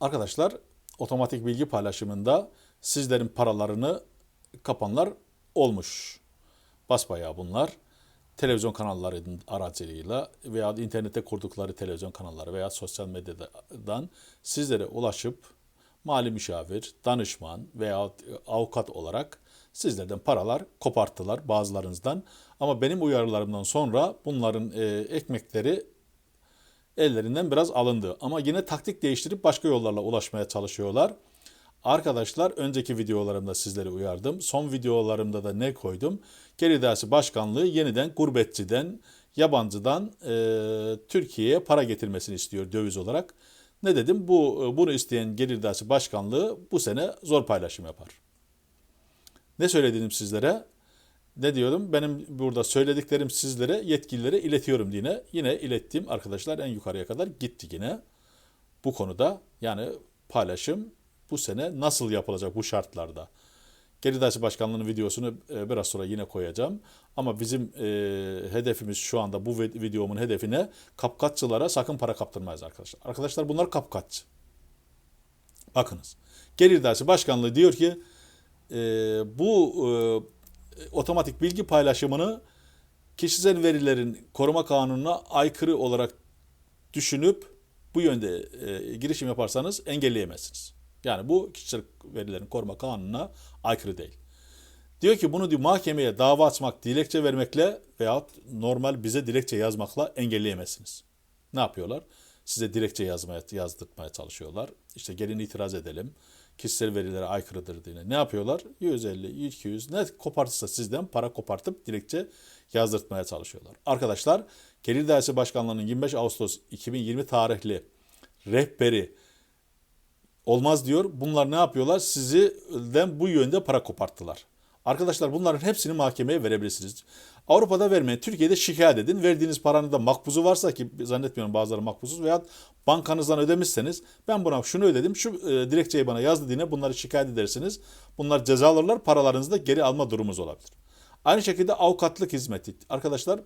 Arkadaşlar otomatik bilgi paylaşımında sizlerin paralarını kapanlar olmuş. Basbayağı bunlar. Televizyon kanallarının aracılığıyla veya internette kurdukları televizyon kanalları veya sosyal medyadan sizlere ulaşıp mali müşavir, danışman veya avukat olarak sizlerden paralar koparttılar bazılarınızdan. Ama benim uyarılarımdan sonra bunların e, ekmekleri ellerinden biraz alındı. Ama yine taktik değiştirip başka yollarla ulaşmaya çalışıyorlar. Arkadaşlar önceki videolarımda sizleri uyardım. Son videolarımda da ne koydum? Gelir Dersi Başkanlığı yeniden gurbetçiden, yabancıdan e, Türkiye'ye para getirmesini istiyor döviz olarak. Ne dedim? Bu bunu isteyen Gelir Dersi Başkanlığı bu sene zor paylaşım yapar. Ne söyledim sizlere? Ne diyordum? Benim burada söylediklerim sizlere yetkililere iletiyorum yine. Yine ilettiğim arkadaşlar en yukarıya kadar gitti yine. Bu konuda yani paylaşım bu sene nasıl yapılacak bu şartlarda? Geridaşı Başkanlığı'nın videosunu e, biraz sonra yine koyacağım. Ama bizim e, hedefimiz şu anda bu videomun hedefine kapkaççılara sakın para kaptırmayız arkadaşlar. Arkadaşlar bunlar kapkaççı. Bakınız. Gelir Dersi Başkanlığı diyor ki e, bu e, otomatik bilgi paylaşımını kişisel verilerin koruma kanununa aykırı olarak düşünüp bu yönde e, girişim yaparsanız engelleyemezsiniz. Yani bu kişisel verilerin koruma kanununa aykırı değil. Diyor ki bunu diyor, mahkemeye dava açmak, dilekçe vermekle veyahut normal bize dilekçe yazmakla engelleyemezsiniz. Ne yapıyorlar? Size dilekçe yazmaya, yazdırtmaya çalışıyorlar. İşte gelin itiraz edelim. Kişisel verilere aykırıdır diye. Ne yapıyorlar? 150, 200 ne kopartırsa sizden para kopartıp dilekçe yazdırtmaya çalışıyorlar. Arkadaşlar Gelir Dersi Başkanlığı'nın 25 Ağustos 2020 tarihli rehberi olmaz diyor. Bunlar ne yapıyorlar? Sizden bu yönde para koparttılar. Arkadaşlar bunların hepsini mahkemeye verebilirsiniz. Avrupa'da vermeyin. Türkiye'de şikayet edin. Verdiğiniz paranın da makbuzu varsa ki zannetmiyorum bazıları makbuzsuz veya bankanızdan ödemişseniz ben buna şunu ödedim. Şu e, dilekçeyi bana yazdı diye bunları şikayet edersiniz. Bunlar ceza alırlar. Paralarınızı da geri alma durumunuz olabilir. Aynı şekilde avukatlık hizmeti. Arkadaşlar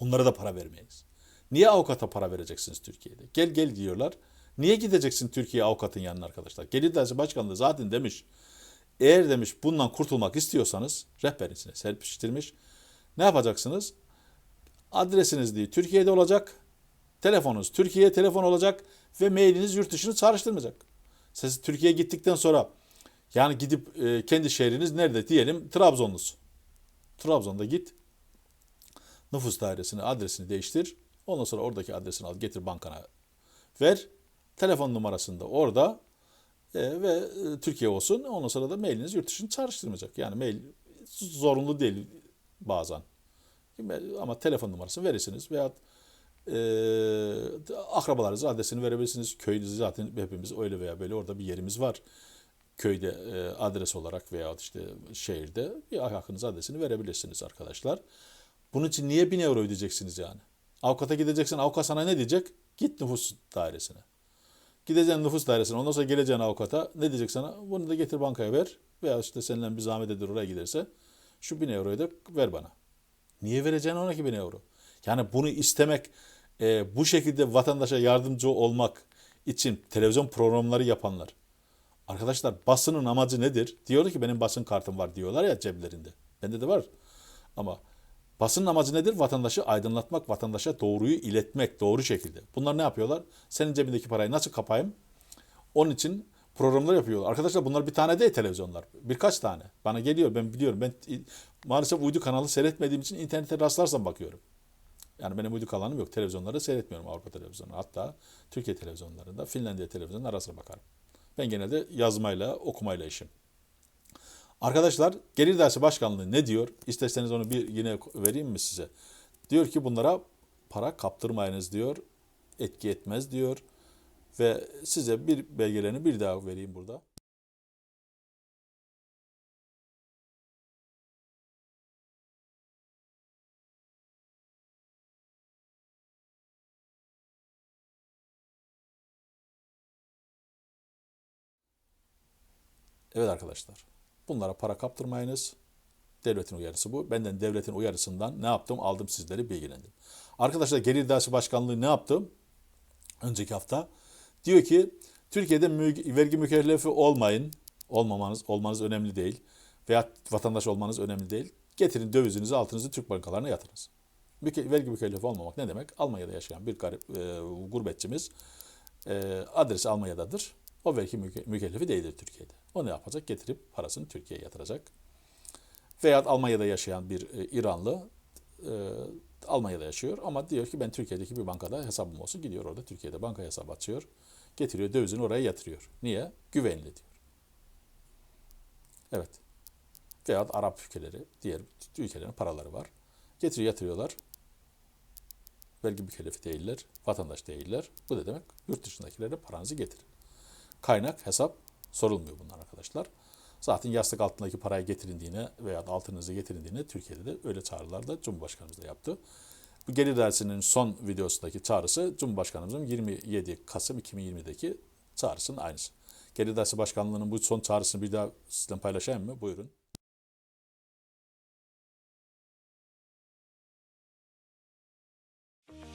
bunlara da para vermeyiz. Niye avukata para vereceksiniz Türkiye'de? Gel gel diyorlar. Niye gideceksin Türkiye avukatın yanına arkadaşlar? Gelir Dersi Başkanlığı zaten demiş. Eğer demiş bundan kurtulmak istiyorsanız rehberinize serpiştirmiş. Ne yapacaksınız? Adresiniz diye Türkiye'de olacak. Telefonunuz Türkiye telefon olacak ve mailiniz yurt dışını çağrıştırmayacak. Siz Türkiye'ye gittikten sonra yani gidip e, kendi şehriniz nerede diyelim Trabzonlusun. Trabzon'da git. Nüfus dairesini adresini değiştir. Ondan sonra oradaki adresini al getir bankana ver. Telefon numarasında orada e, ve e, Türkiye olsun. Ondan sonra da mailiniz yurt dışını çağrıştırmayacak. Yani mail zorunlu değil bazen. Ama telefon numarasını verirsiniz veya e, akrabalarınızın adresini verebilirsiniz. Köyünüzü zaten hepimiz öyle veya böyle orada bir yerimiz var. Köyde e, adres olarak veya işte şehirde bir hakkınız adresini verebilirsiniz arkadaşlar. Bunun için niye 1000 euro ödeyeceksiniz yani? Avukata gideceksin. Avukat sana ne diyecek? Git nüfus dairesine. Gideceksin nüfus dairesine. Ondan sonra geleceksin avukata. Ne diyecek sana? Bunu da getir bankaya ver. Veya işte seninle bir zahmet edir oraya giderse. Şu 1000 euroyu da ver bana. Niye vereceksin ona ki 1000 euro? Yani bunu istemek, e, bu şekilde vatandaşa yardımcı olmak için televizyon programları yapanlar. Arkadaşlar basının amacı nedir? Diyorlar ki benim basın kartım var diyorlar ya ceplerinde. Bende de var. Ama basının amacı nedir? Vatandaşı aydınlatmak, vatandaşa doğruyu iletmek doğru şekilde. Bunlar ne yapıyorlar? Senin cebindeki parayı nasıl kapayım? Onun için programlar yapıyorlar. Arkadaşlar bunlar bir tane değil televizyonlar. Birkaç tane. Bana geliyor ben biliyorum. Ben maalesef uydu kanalı seyretmediğim için internete rastlarsam bakıyorum. Yani benim uydu kanalım yok. Televizyonları seyretmiyorum Avrupa televizyonu. Hatta Türkiye televizyonlarında, Finlandiya televizyonunda arasına bakarım. Ben genelde yazmayla, okumayla işim. Arkadaşlar Gelir Dersi Başkanlığı ne diyor? İsterseniz onu bir yine vereyim mi size? Diyor ki bunlara para kaptırmayınız diyor. Etki etmez diyor. Ve size bir belgelerini bir daha vereyim burada. Evet arkadaşlar. Bunlara para kaptırmayınız. Devletin uyarısı bu. Benden devletin uyarısından ne yaptım? Aldım sizleri bilgilendim. Arkadaşlar Gelir Dersi Başkanlığı ne yaptım? Önceki hafta. Diyor ki Türkiye'de mü- vergi mükellefi olmayın. Olmamanız olmanız önemli değil. Veya vatandaş olmanız önemli değil. Getirin dövizinizi, altınızı Türk bankalarına yatırınız. Müke- vergi mükellefi olmamak ne demek? Almanya'da yaşayan bir garip, e, gurbetçimiz e, adresi Almanya'dadır. O vergi müke- mükellefi değildir Türkiye'de. O ne yapacak? Getirip parasını Türkiye'ye yatıracak. Veya Almanya'da yaşayan bir e, İranlı e, Almanya'da yaşıyor ama diyor ki ben Türkiye'deki bir bankada hesabım olsun. Gidiyor orada Türkiye'de banka hesabı açıyor. Getiriyor dövizini oraya yatırıyor. Niye? Güvenli diyor. Evet. Veya Arap ülkeleri, diğer ülkelerin paraları var. Getiriyor yatırıyorlar. Vergi mükellefi değiller, vatandaş değiller. Bu da demek yurt dışındakilere paranızı getirin. Kaynak, hesap sorulmuyor bunlar arkadaşlar. Zaten yastık altındaki parayı getirindiğine veya altınızı getirindiğine Türkiye'de de öyle çağrılar da Cumhurbaşkanımız da yaptı. Bu gelir dersinin son videosundaki çağrısı Cumhurbaşkanımızın 27 Kasım 2020'deki çağrısının aynısı. Gelir dersi başkanlığının bu son çağrısını bir daha sizden paylaşayım mı? Buyurun.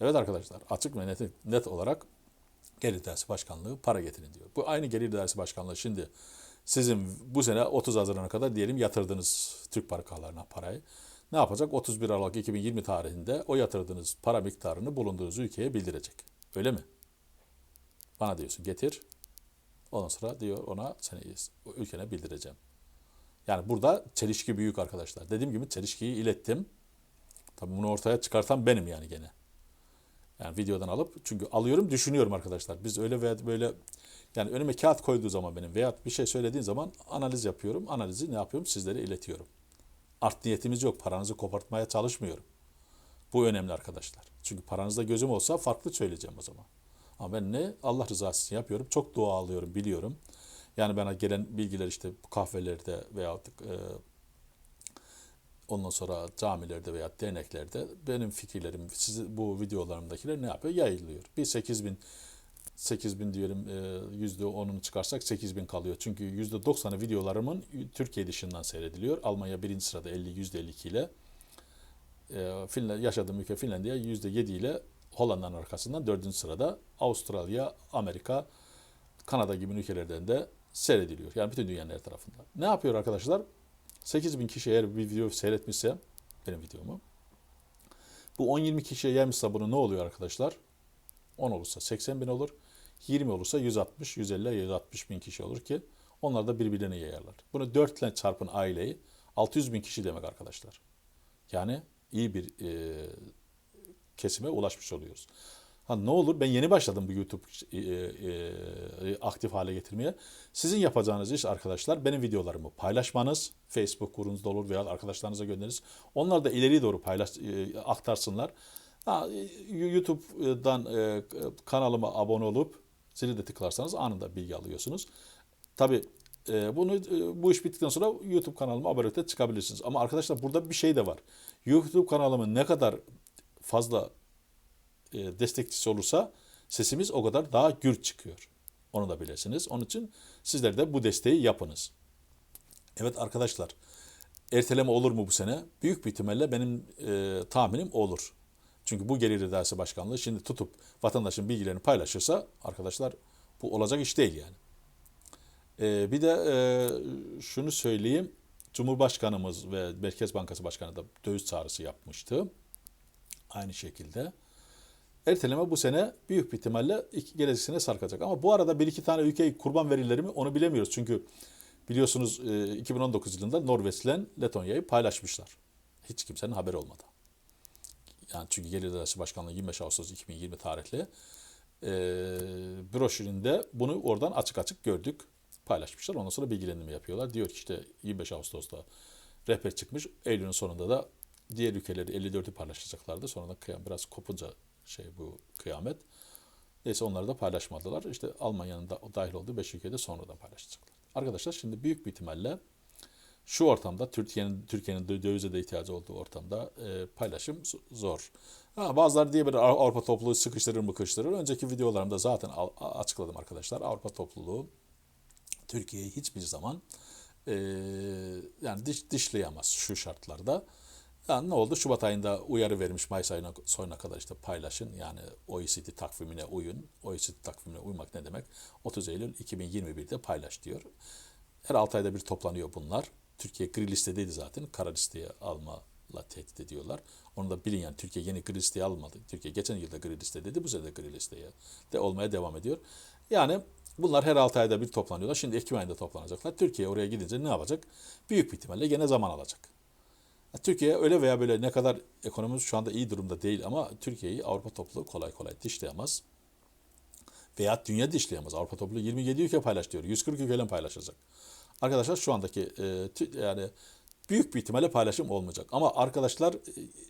Evet arkadaşlar açık ve net, net olarak Gelir Dersi Başkanlığı para getirin diyor. Bu aynı Gelir Dersi Başkanlığı şimdi sizin bu sene 30 Haziran'a kadar diyelim yatırdığınız Türk bankalarına parayı. Ne yapacak? 31 Aralık 2020 tarihinde o yatırdığınız para miktarını bulunduğunuz ülkeye bildirecek. Öyle mi? Bana diyorsun getir. Ondan sonra diyor ona seni ülkene bildireceğim. Yani burada çelişki büyük arkadaşlar. Dediğim gibi çelişkiyi ilettim. Tabii bunu ortaya çıkartan benim yani gene. Yani videodan alıp çünkü alıyorum düşünüyorum arkadaşlar. Biz öyle veya böyle yani önüme kağıt koyduğu zaman benim veya bir şey söylediğin zaman analiz yapıyorum. Analizi ne yapıyorum? Sizlere iletiyorum. Art niyetimiz yok. Paranızı kopartmaya çalışmıyorum. Bu önemli arkadaşlar. Çünkü paranızda gözüm olsa farklı söyleyeceğim o zaman. Ama ben ne? Allah rızası için yapıyorum. Çok dua alıyorum, biliyorum. Yani bana gelen bilgiler işte kahvelerde veya e, Ondan sonra camilerde veya derneklerde benim fikirlerim, siz, bu videolarımdakiler ne yapıyor? Yayılıyor. Bir 8 bin, 8 bin diyelim yüzde 10'unu çıkarsak 8 bin kalıyor. Çünkü yüzde 90'ı videolarımın Türkiye dışından seyrediliyor. Almanya birinci sırada 50, yüzde 52 ile. E, Finland, yaşadığım ülke Finlandiya yüzde 7 ile Hollanda'nın arkasından dördüncü sırada. Avustralya, Amerika, Kanada gibi ülkelerden de seyrediliyor. Yani bütün dünyanın her tarafında. Ne yapıyor arkadaşlar? 8 bin kişi eğer bir video seyretmişse benim videomu bu 10-20 kişiye gelmişse bunu ne oluyor arkadaşlar? 10 olursa 80 bin olur. 20 olursa 160, 150, 160 bin kişi olur ki onlar da birbirlerine yayarlar. Bunu 4 ile çarpın aileyi 600 bin kişi demek arkadaşlar. Yani iyi bir e, kesime ulaşmış oluyoruz. Ha ne olur ben yeni başladım bu YouTube e, e, aktif hale getirmeye. Sizin yapacağınız iş arkadaşlar benim videolarımı paylaşmanız. Facebook grubunuzda olur veya arkadaşlarınıza gönderiniz. Onlar da ileri doğru paylaş e, aktarsınlar. Ha, YouTube'dan e, kanalıma abone olup zili de tıklarsanız anında bilgi alıyorsunuz. Tabi e, bunu e, bu iş bittikten sonra YouTube kanalıma abone çıkabilirsiniz. Ama arkadaşlar burada bir şey de var. YouTube kanalımın ne kadar fazla e, destekçisi olursa sesimiz o kadar daha gür çıkıyor. Onu da bilirsiniz. Onun için sizler de bu desteği yapınız. Evet arkadaşlar, erteleme olur mu bu sene? Büyük bir ihtimalle benim e, tahminim olur. Çünkü bu gelir idaresi başkanlığı şimdi tutup vatandaşın bilgilerini paylaşırsa arkadaşlar bu olacak iş değil yani. E, bir de e, şunu söyleyeyim. Cumhurbaşkanımız ve Merkez Bankası Başkanı da döviz çağrısı yapmıştı. Aynı şekilde erteleme bu sene büyük bir ihtimalle gelecek sene sarkacak. Ama bu arada bir iki tane ülke kurban verirler mi onu bilemiyoruz. Çünkü biliyorsunuz 2019 yılında Norveç'le Letonya'yı paylaşmışlar. Hiç kimsenin haberi olmadı. Yani çünkü Gelir İdaresi Başkanlığı 25 Ağustos 2020 tarihli e, broşüründe bunu oradan açık açık gördük. Paylaşmışlar. Ondan sonra bilgilendirme yapıyorlar. Diyor ki işte 25 Ağustos'ta rehber çıkmış. Eylül'ün sonunda da diğer ülkeleri 54'ü paylaşacaklardı. Sonra da kıyam biraz kopunca şey bu kıyamet. Neyse onları da paylaşmadılar. İşte Almanya'nın da dahil olduğu 5 ülkede sonradan paylaşacaklar. Arkadaşlar şimdi büyük bir ihtimalle şu ortamda Türkiye'nin Türkiye'nin dö- dövize de ihtiyacı olduğu ortamda e, paylaşım zor. Ha, bazıları diye Av- Avrupa topluluğu sıkıştırır mı kıştırır. Önceki videolarımda zaten açıkladım arkadaşlar. Avrupa topluluğu Türkiye'yi hiçbir zaman e, yani diş, dişleyemez şu şartlarda. Yani ne oldu? Şubat ayında uyarı vermiş Mayıs ayına sonuna kadar işte paylaşın. Yani OECD takvimine uyun. OECD takvimine uymak ne demek? 30 Eylül 2021'de paylaş diyor. Her 6 ayda bir toplanıyor bunlar. Türkiye gri listedeydi zaten. Kara listeye almayla tehdit ediyorlar. Onu da bilin yani Türkiye yeni gri listeye almadı. Türkiye geçen yılda gri listedeydi. Bu sene de gri listeye de olmaya devam ediyor. Yani bunlar her 6 ayda bir toplanıyorlar. Şimdi Ekim ayında toplanacaklar. Türkiye oraya gidince ne yapacak? Büyük bir ihtimalle gene zaman alacak. Türkiye öyle veya böyle ne kadar ekonomimiz şu anda iyi durumda değil ama Türkiye'yi Avrupa topluluğu kolay kolay dişleyemez. Veya dünya dişleyemez. Avrupa topluluğu 27 ülke paylaş diyor. 140 ülkeyle paylaşacak. Arkadaşlar şu andaki e, yani büyük bir ihtimalle paylaşım olmayacak. Ama arkadaşlar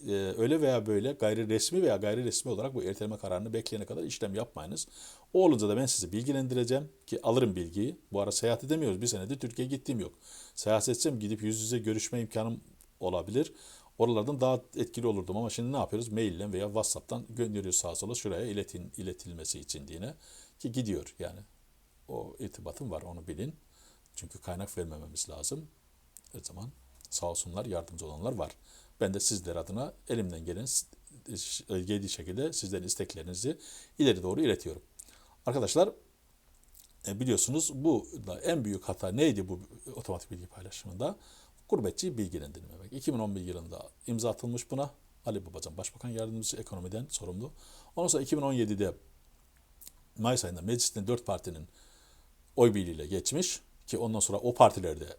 e, öyle veya böyle gayri resmi veya gayri resmi olarak bu erteleme kararını bekleyene kadar işlem yapmayınız. O olunca da ben sizi bilgilendireceğim ki alırım bilgiyi. Bu ara seyahat edemiyoruz. Bir senedir Türkiye'ye gittiğim yok. Seyahat etsem gidip yüz yüze görüşme imkanım olabilir. Oralardan daha etkili olurdum ama şimdi ne yapıyoruz? Maille veya WhatsApp'tan gönderiyoruz sağa sola şuraya iletin, iletilmesi için diye. Ki gidiyor yani. O irtibatım var onu bilin. Çünkü kaynak vermememiz lazım. O zaman sağ olsunlar yardımcı olanlar var. Ben de sizler adına elimden gelen geldiği şekilde sizlerin isteklerinizi ileri doğru iletiyorum. Arkadaşlar e, biliyorsunuz bu da en büyük hata neydi bu otomatik bilgi paylaşımında? Gurbetçiyi bilgilendirmemek. 2011 yılında imza atılmış buna. Ali Babacan Başbakan Yardımcısı ekonomiden sorumlu. Ondan sonra 2017'de Mayıs ayında meclisten dört partinin oy birliğiyle geçmiş ki ondan sonra o partilerde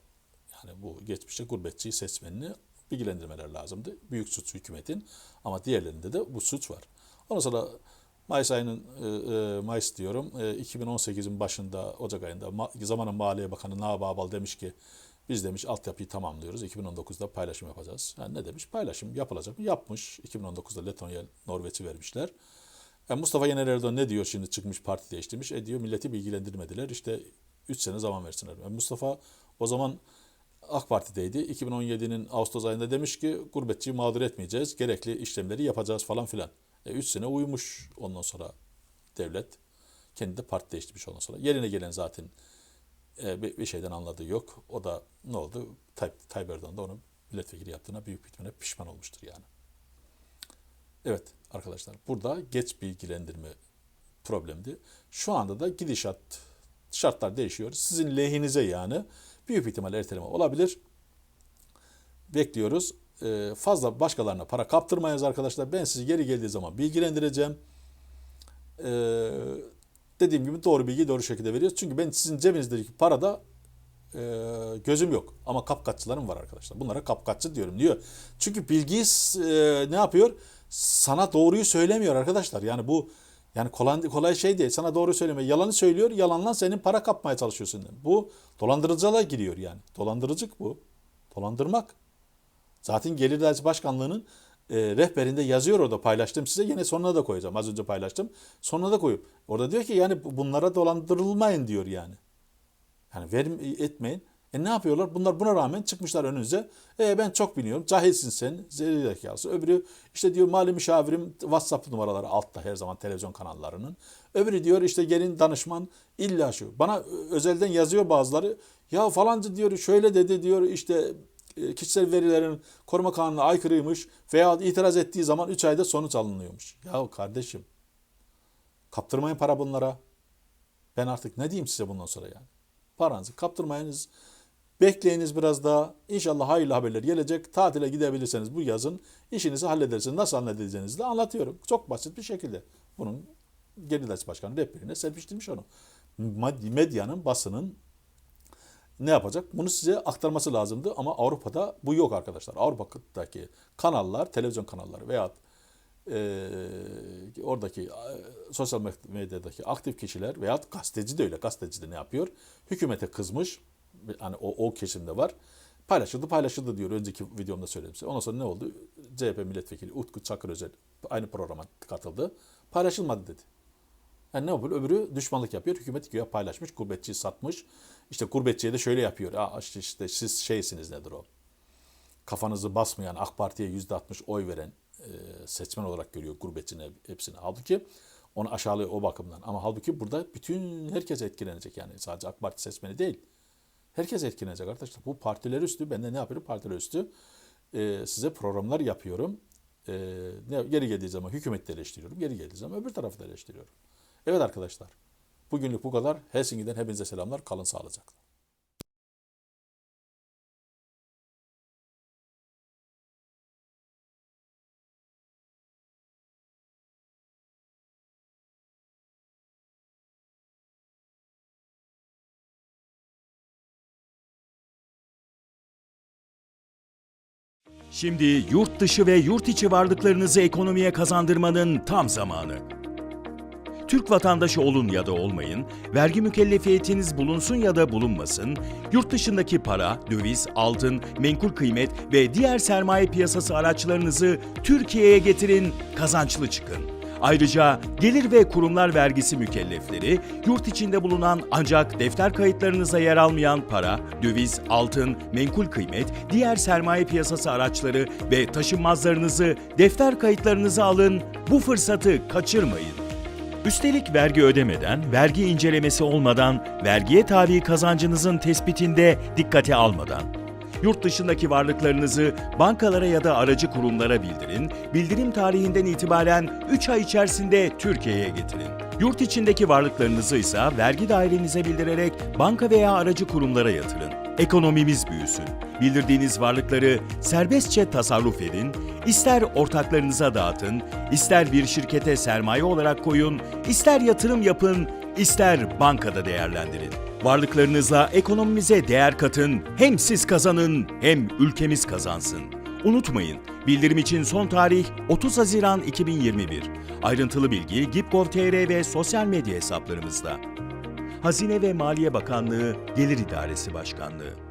yani bu geçmişte gurbetçi seçmenini bilgilendirmeler lazımdı. Büyük suç hükümetin ama diğerlerinde de bu suç var. Ondan sonra Mayıs ayının e, e, Mayıs diyorum e, 2018'in başında Ocak ayında ma- zamanın Maliye Bakanı Nabi Abal demiş ki biz demiş altyapıyı tamamlıyoruz. 2019'da paylaşım yapacağız. Yani ne demiş? Paylaşım yapılacak mı? Yapmış. 2019'da Letonya, Norveç'i vermişler. E Mustafa Yener Erdoğan ne diyor şimdi çıkmış parti değiştirmiş? E diyor milleti bilgilendirmediler. İşte 3 sene zaman versinler. E Mustafa o zaman AK Parti'deydi. 2017'nin Ağustos ayında demiş ki gurbetçiyi mağdur etmeyeceğiz. Gerekli işlemleri yapacağız falan filan. 3 sene uyumuş ondan sonra devlet. Kendi de parti değiştirmiş ondan sonra. Yerine gelen zaten e, bir, bir şeyden anladığı yok. O da ne oldu? Tayyip, Tayyip Erdoğan da onu milletvekili yaptığına büyük ihtimalle pişman olmuştur yani. Evet arkadaşlar burada geç bilgilendirme problemdi. Şu anda da gidişat şartlar değişiyor. Sizin lehinize yani büyük bir ihtimalle erteleme olabilir. Bekliyoruz. Ee, fazla başkalarına para kaptırmayınız arkadaşlar. Ben sizi geri geldiği zaman bilgilendireceğim. Ee, dediğim gibi doğru bilgiyi doğru şekilde veriyoruz. Çünkü ben sizin cebinizdeki parada e, gözüm yok. Ama kapkaççılarım var arkadaşlar. Bunlara kapkaççı diyorum diyor. Çünkü bilgiyi e, ne yapıyor? Sana doğruyu söylemiyor arkadaşlar. Yani bu yani kolay, kolay şey değil. Sana doğru söylemiyor. Yalanı söylüyor. Yalanla senin para kapmaya çalışıyorsun. Bu dolandırıcılığa giriyor yani. Dolandırıcılık bu. Dolandırmak. Zaten Gelir Dairesi Başkanlığı'nın e, rehberinde yazıyor orada paylaştım size. Yine sonuna da koyacağım. Az önce paylaştım. Sonuna da koyup. Orada diyor ki yani bunlara dolandırılmayın diyor yani. Yani verim etmeyin. E ne yapıyorlar? Bunlar buna rağmen çıkmışlar önünüze. E ben çok biliyorum. Cahilsin sen. Zerri zekası. Öbürü işte diyor mali müşavirim WhatsApp numaraları altta her zaman televizyon kanallarının. Öbürü diyor işte gelin danışman illa şu. Bana özelden yazıyor bazıları. Ya falanca diyor şöyle dedi diyor işte kişisel verilerin koruma kanununa aykırıymış veya itiraz ettiği zaman 3 ayda sonuç alınıyormuş. Ya kardeşim kaptırmayın para bunlara. Ben artık ne diyeyim size bundan sonra yani. Paranızı kaptırmayınız. Bekleyiniz biraz daha. İnşallah hayırlı haberler gelecek. Tatile gidebilirseniz bu yazın işinizi halledersiniz. Nasıl halledeceğinizi de anlatıyorum. Çok basit bir şekilde. Bunun Geridaç Başkanı rehberine serpiştirmiş onu. Medyanın, basının ne yapacak? Bunu size aktarması lazımdı ama Avrupa'da bu yok arkadaşlar. Avrupa'daki kanallar, televizyon kanalları veya e, oradaki e, sosyal medyadaki aktif kişiler veya gazeteci de öyle. Gazeteci de ne yapıyor? Hükümete kızmış. Hani o, o kesimde var. Paylaşıldı paylaşıldı diyor. Önceki videomda söyledim size. Ondan sonra ne oldu? CHP milletvekili Utku Çakır Özel aynı programa katıldı. Paylaşılmadı dedi. Yani ne yapıyor? Öbürü düşmanlık yapıyor. Hükümet güya paylaşmış, gurbetçiyi satmış. İşte gurbetçiye de şöyle yapıyor. Aa, işte, işte siz şeysiniz nedir o? Kafanızı basmayan, AK Parti'ye %60 oy veren e, seçmen olarak görüyor gurbetçinin hepsini. Halbuki onu aşağılıyor o bakımdan. Ama halbuki burada bütün herkes etkilenecek yani. Sadece AK Parti seçmeni değil. Herkes etkilenecek arkadaşlar. Bu partiler üstü. Ben de ne yapıyorum? Partiler üstü. e, size programlar yapıyorum. E, ne, geri geldiği zaman hükümeti eleştiriyorum. Geri geldiği zaman öbür tarafı da eleştiriyorum. Evet arkadaşlar. Bugünlük bu kadar. Helsinki'den hepinize selamlar. Kalın sağlıcakla. Şimdi yurt dışı ve yurt içi varlıklarınızı ekonomiye kazandırmanın tam zamanı. Türk vatandaşı olun ya da olmayın, vergi mükellefiyetiniz bulunsun ya da bulunmasın, yurt dışındaki para, döviz, altın, menkul kıymet ve diğer sermaye piyasası araçlarınızı Türkiye'ye getirin, kazançlı çıkın. Ayrıca gelir ve kurumlar vergisi mükellefleri, yurt içinde bulunan ancak defter kayıtlarınıza yer almayan para, döviz, altın, menkul kıymet, diğer sermaye piyasası araçları ve taşınmazlarınızı defter kayıtlarınıza alın, bu fırsatı kaçırmayın. Üstelik vergi ödemeden, vergi incelemesi olmadan, vergiye tabi kazancınızın tespitinde dikkate almadan. Yurt dışındaki varlıklarınızı bankalara ya da aracı kurumlara bildirin, bildirim tarihinden itibaren 3 ay içerisinde Türkiye'ye getirin. Yurt içindeki varlıklarınızı ise vergi dairenize bildirerek banka veya aracı kurumlara yatırın. Ekonomimiz büyüsün. Bildirdiğiniz varlıkları serbestçe tasarruf edin, ister ortaklarınıza dağıtın, ister bir şirkete sermaye olarak koyun, ister yatırım yapın, ister bankada değerlendirin. Varlıklarınızla ekonomimize değer katın, hem siz kazanın hem ülkemiz kazansın. Unutmayın, bildirim için son tarih 30 Haziran 2021. Ayrıntılı bilgi Gip.gov.tr ve sosyal medya hesaplarımızda. Hazine ve Maliye Bakanlığı Gelir İdaresi Başkanlığı